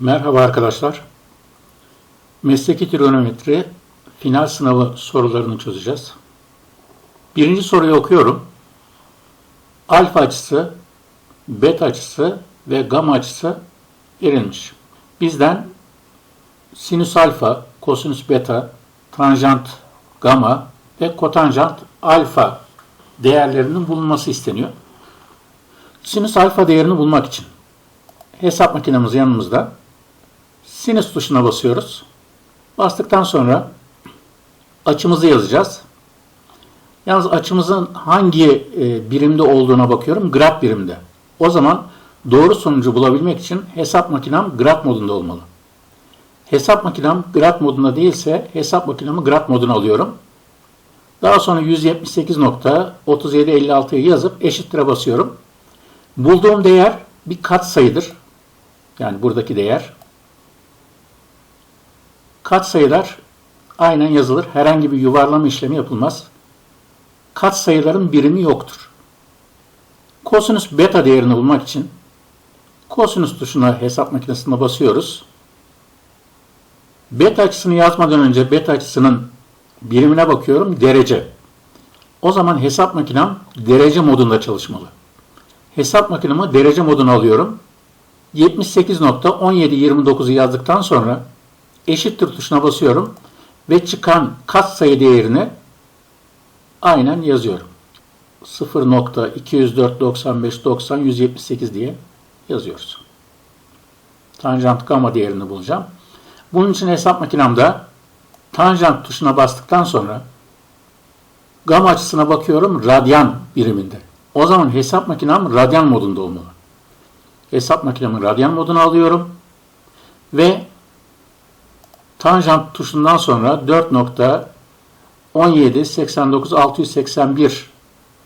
Merhaba arkadaşlar. Mesleki trigonometri final sınavı sorularını çözeceğiz. Birinci soruyu okuyorum. Alfa açısı, beta açısı ve gamma açısı verilmiş. Bizden sinüs alfa, kosinüs beta, tanjant gamma ve kotanjant alfa değerlerinin bulunması isteniyor. Sinüs alfa değerini bulmak için hesap makinemiz yanımızda. Sinüs tuşuna basıyoruz. Bastıktan sonra açımızı yazacağız. Yalnız açımızın hangi e, birimde olduğuna bakıyorum. Grad birimde. O zaman doğru sonucu bulabilmek için hesap makinem grad modunda olmalı. Hesap makinem grad modunda değilse hesap makinemi grad moduna alıyorum. Daha sonra 178.3756'yı yazıp eşittir'e basıyorum. Bulduğum değer bir kat sayıdır. Yani buradaki değer. Kat sayılar aynen yazılır. Herhangi bir yuvarlama işlemi yapılmaz. Kat sayıların birimi yoktur. Kosinüs beta değerini bulmak için kosinüs tuşuna hesap makinesine basıyoruz. Beta açısını yazmadan önce beta açısının birimine bakıyorum. Derece. O zaman hesap makinem derece modunda çalışmalı. Hesap makinemi derece moduna alıyorum. 78.1729'u yazdıktan sonra eşittir tuşuna basıyorum ve çıkan katsayı değerini aynen yazıyorum. 0.204.95.90.178 diye yazıyoruz. Tanjant gamma değerini bulacağım. Bunun için hesap makinemde tanjant tuşuna bastıktan sonra gamma açısına bakıyorum radyan biriminde. O zaman hesap makinem radyan modunda olmalı. Hesap makinemi radyan moduna alıyorum ve tanjant tuşundan sonra 4.17.89.681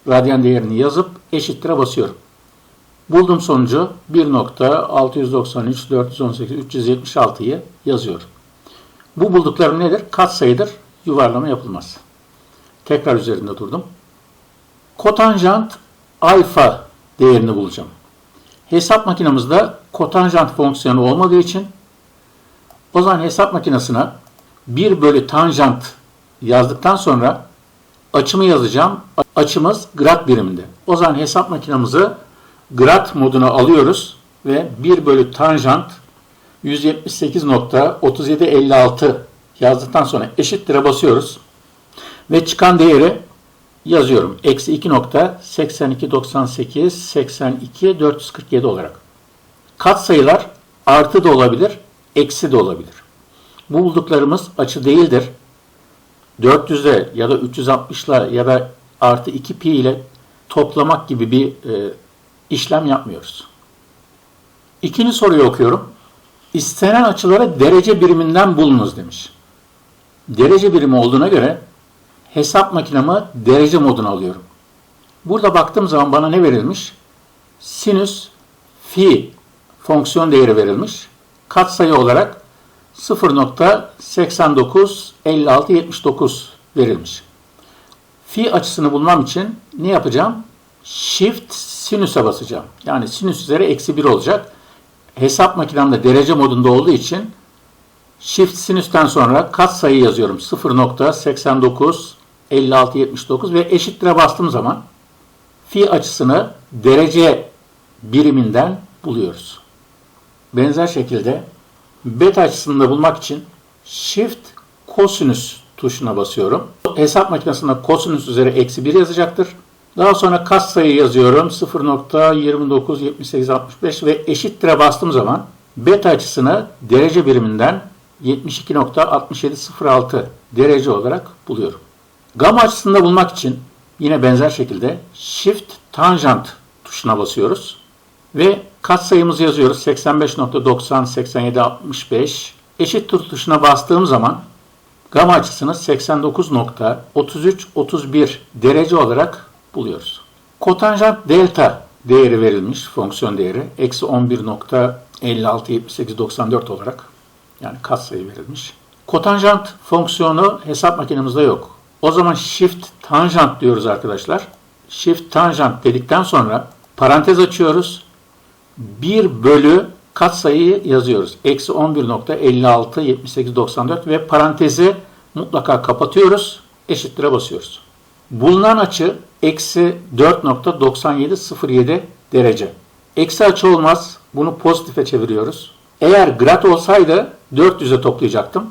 radyan değerini yazıp eşittir'e basıyorum. Bulduğum sonucu 1.693.418.376'yı yazıyorum. Bu bulduklarım nedir? Kat sayıdır. Yuvarlama yapılmaz. Tekrar üzerinde durdum. Kotanjant alfa değerini bulacağım. Hesap makinemizde kotanjant fonksiyonu olmadığı için o zaman hesap makinesine 1 bölü tanjant yazdıktan sonra açımı yazacağım. Açımız grad biriminde. O zaman hesap makinemizi grad moduna alıyoruz ve 1 bölü tanjant 178.3756 yazdıktan sonra eşittir'e basıyoruz. Ve çıkan değeri yazıyorum. Eksi 2.8298 82 447 olarak. Kat sayılar artı da olabilir, eksi de olabilir. Bu bulduklarımız açı değildir. 400'e ya da 360'la ya da artı 2 pi ile toplamak gibi bir e, işlem yapmıyoruz. İkinci soruyu okuyorum. İstenen açıları derece biriminden bulunuz demiş. Derece birimi olduğuna göre hesap makinemi derece moduna alıyorum. Burada baktığım zaman bana ne verilmiş? Sinüs fi fonksiyon değeri verilmiş. Katsayı olarak 0.895679 verilmiş. Fi açısını bulmam için ne yapacağım? Shift sinüse basacağım. Yani sinüs üzeri eksi 1 olacak. Hesap makinemde derece modunda olduğu için Shift sinüsten sonra katsayı yazıyorum. 0.89 56-79 ve eşittire bastığım zaman fi açısını derece biriminden buluyoruz. Benzer şekilde beta açısını da bulmak için shift kosinüs tuşuna basıyorum. Hesap makinesinde kosinüs üzeri eksi 1 yazacaktır. Daha sonra kas sayı yazıyorum 0.297865 ve eşittire bastığım zaman beta açısını derece biriminden 72.6706 derece olarak buluyorum. Gamma açısında bulmak için yine benzer şekilde Shift Tangent tuşuna basıyoruz. Ve katsayımızı yazıyoruz. 85.90 87 65 eşit tur tuşuna bastığım zaman gamma açısını 89.33 31 derece olarak buluyoruz. Kotanjant delta değeri verilmiş fonksiyon değeri eksi 11.56 78 94 olarak yani katsayı verilmiş. Kotanjant fonksiyonu hesap makinemizde yok. O zaman shift tanjant diyoruz arkadaşlar. Shift tanjant dedikten sonra parantez açıyoruz. 1 bölü katsayıyı yazıyoruz. Eksi 11.56 78 94 ve parantezi mutlaka kapatıyoruz. Eşittire basıyoruz. Bulunan açı eksi 4.9707 derece. Eksi açı olmaz. Bunu pozitife çeviriyoruz. Eğer grad olsaydı 400'e toplayacaktım.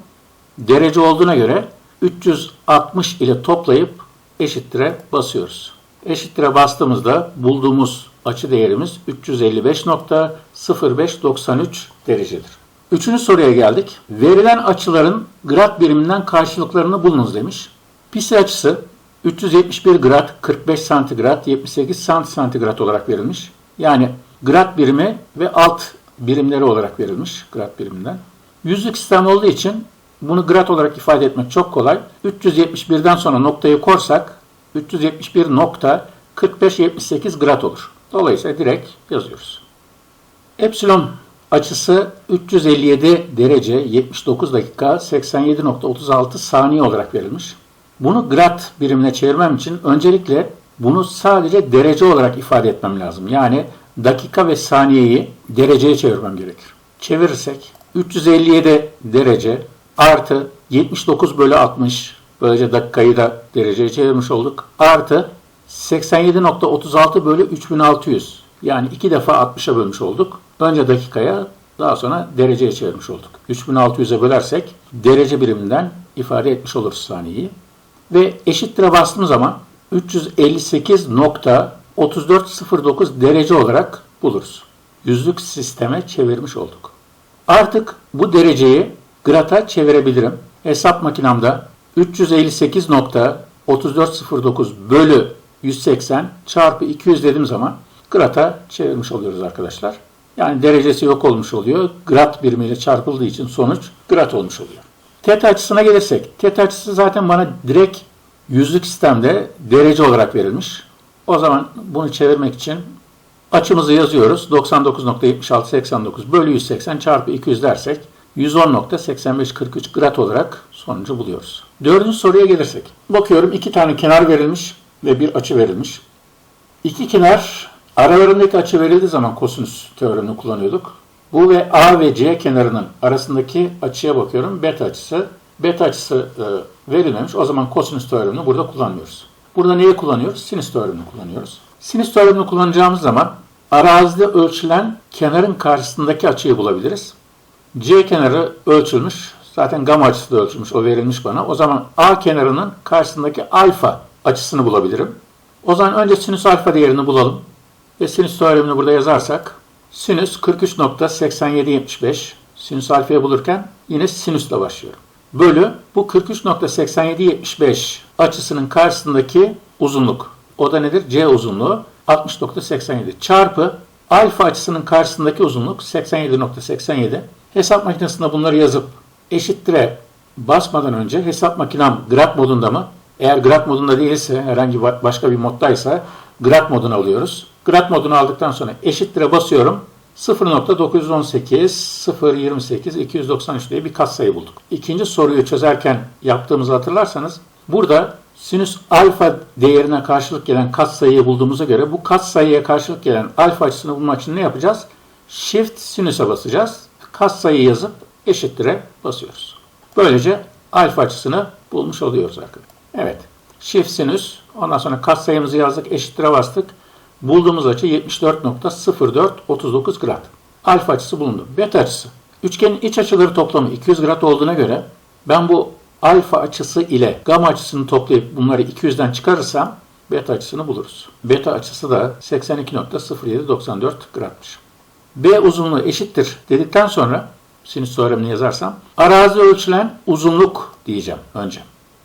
Derece olduğuna göre 360 ile toplayıp eşittire basıyoruz. Eşittire bastığımızda bulduğumuz açı değerimiz 355.0593 derecedir. Üçüncü soruya geldik. Verilen açıların grad biriminden karşılıklarını bulunuz demiş. Pisi açısı 371 grad 45 santigrat 78 santigrat olarak verilmiş. Yani grad birimi ve alt birimleri olarak verilmiş grad biriminden. Yüzlük sistem olduğu için bunu grad olarak ifade etmek çok kolay. 371'den sonra noktayı korsak 371 nokta 45-78 grad olur. Dolayısıyla direkt yazıyoruz. Epsilon açısı 357 derece 79 dakika 87.36 saniye olarak verilmiş. Bunu grad birimine çevirmem için öncelikle bunu sadece derece olarak ifade etmem lazım. Yani dakika ve saniyeyi dereceye çevirmem gerekir. Çevirirsek 357 derece artı 79 bölü 60 böylece dakikayı da dereceye çevirmiş olduk. Artı 87.36 bölü 3600 yani iki defa 60'a bölmüş olduk. Önce dakikaya daha sonra dereceye çevirmiş olduk. 3600'e bölersek derece biriminden ifade etmiş oluruz saniyeyi. Ve eşittire bastığım zaman 358.3409 derece olarak buluruz. Yüzlük sisteme çevirmiş olduk. Artık bu dereceyi grata çevirebilirim. Hesap makinamda 358.3409 bölü 180 çarpı 200 dediğim zaman grata çevirmiş oluyoruz arkadaşlar. Yani derecesi yok olmuş oluyor. Grad birimiyle çarpıldığı için sonuç grad olmuş oluyor. Tet açısına gelirsek, tet açısı zaten bana direkt yüzlük sistemde derece olarak verilmiş. O zaman bunu çevirmek için açımızı yazıyoruz. 99.7689 bölü 180 çarpı 200 dersek 110.8543 grad olarak sonucu buluyoruz. Dördüncü soruya gelirsek. Bakıyorum iki tane kenar verilmiş ve bir açı verilmiş. İki kenar aralarındaki açı verildiği zaman kosinüs teoremini kullanıyorduk. Bu ve A ve C kenarının arasındaki açıya bakıyorum. Beta açısı. Beta açısı e, verilmemiş. O zaman kosinüs teoremini burada kullanmıyoruz. Burada neyi kullanıyoruz? Sinüs teoremini kullanıyoruz. Sinüs teoremini kullanacağımız zaman arazide ölçülen kenarın karşısındaki açıyı bulabiliriz. C kenarı ölçülmüş. Zaten gamma açısı da ölçülmüş. O verilmiş bana. O zaman A kenarının karşısındaki alfa açısını bulabilirim. O zaman önce sinüs alfa değerini bulalım. Ve sinüs teoremini burada yazarsak sinüs 43.8775 sinüs alfayı bulurken yine sinüsle başlıyorum. Bölü bu 43.8775 açısının karşısındaki uzunluk. O da nedir? C uzunluğu 60.87 çarpı alfa açısının karşısındaki uzunluk 87.87. Hesap makinesinde bunları yazıp eşittire basmadan önce hesap makinem grad modunda mı? Eğer grad modunda değilse herhangi başka bir moddaysa grad modunu alıyoruz. Grad modunu aldıktan sonra eşittire basıyorum. 0.918, 0.28, 293 diye bir katsayı bulduk. İkinci soruyu çözerken yaptığımızı hatırlarsanız burada sinüs alfa değerine karşılık gelen katsayıyı bulduğumuza göre bu katsayıya karşılık gelen alfa açısını bulmak için ne yapacağız? Shift sinüse basacağız. Katsayıyı yazıp eşittire basıyoruz. Böylece alfa açısını bulmuş oluyoruz arkadaşlar. Evet. Shift sinüs. Ondan sonra katsayımızı yazdık. Eşittire bastık. Bulduğumuz açı 74.0439 grad. Alfa açısı bulundu. Beta açısı. Üçgenin iç açıları toplamı 200 grad olduğuna göre ben bu alfa açısı ile gamma açısını toplayıp bunları 200'den çıkarırsam beta açısını buluruz. Beta açısı da 82.0794 gradmış. B uzunluğu eşittir dedikten sonra sinüs teoremini yazarsam arazi ölçülen uzunluk diyeceğim önce.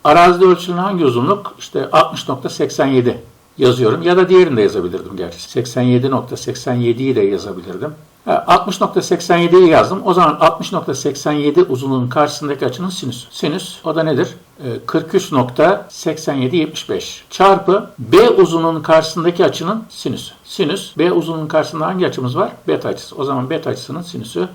Arazide ölçülen hangi uzunluk? İşte 60.87 yazıyorum. Ya da diğerini de yazabilirdim gerçi. 87.87'yi de yazabilirdim. 60.87'yi yazdım. O zaman 60.87 uzunluğun karşısındaki açının sinüs. Sinüs o da nedir? 43.8775 çarpı B uzunluğunun karşısındaki açının sinüsü. Sinüs B uzunluğunun karşısında hangi açımız var? Beta açısı. O zaman beta açısının sinüsü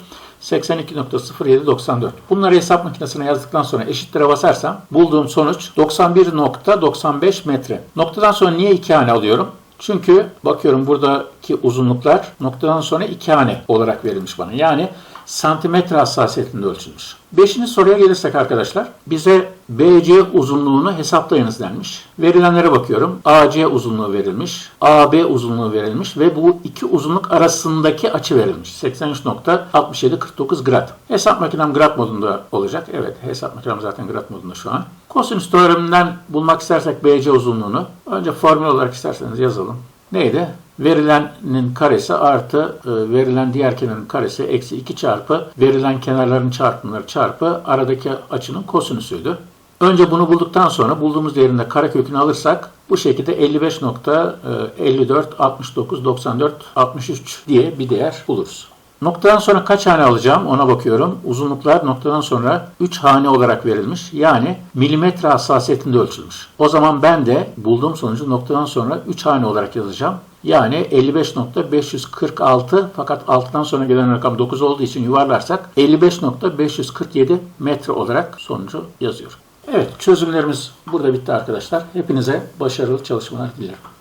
82.0794. Bunları hesap makinesine yazdıktan sonra eşittire basarsam bulduğum sonuç 91.95 metre. Noktadan sonra niye iki hane alıyorum? Çünkü bakıyorum buradaki uzunluklar noktadan sonra iki hane olarak verilmiş bana. Yani santimetre hassasiyetinde ölçülmüş. Beşinci soruya gelirsek arkadaşlar, bize BC uzunluğunu hesaplayınız denmiş. Verilenlere bakıyorum. AC uzunluğu verilmiş, AB uzunluğu verilmiş ve bu iki uzunluk arasındaki açı verilmiş. 83.6749 grad. Hesap makinem grad modunda olacak. Evet, hesap makinem zaten grad modunda şu an. Kosinüs teoreminden bulmak istersek BC uzunluğunu, önce formül olarak isterseniz yazalım. Neydi? Verilenin karesi artı e, verilen diğer kenarın karesi eksi 2 çarpı verilen kenarların çarpımları çarpı aradaki açının kosinüsüydü. Önce bunu bulduktan sonra bulduğumuz değerinde karekökünü alırsak bu şekilde 55.54, 69, 94, 63 diye bir değer buluruz. Noktadan sonra kaç hane alacağım ona bakıyorum. Uzunluklar noktadan sonra 3 hane olarak verilmiş. Yani milimetre hassasiyetinde ölçülmüş. O zaman ben de bulduğum sonucu noktadan sonra 3 hane olarak yazacağım. Yani 55.546 fakat 6'dan sonra gelen rakam 9 olduğu için yuvarlarsak 55.547 metre olarak sonucu yazıyorum. Evet çözümlerimiz burada bitti arkadaşlar. Hepinize başarılı çalışmalar dilerim.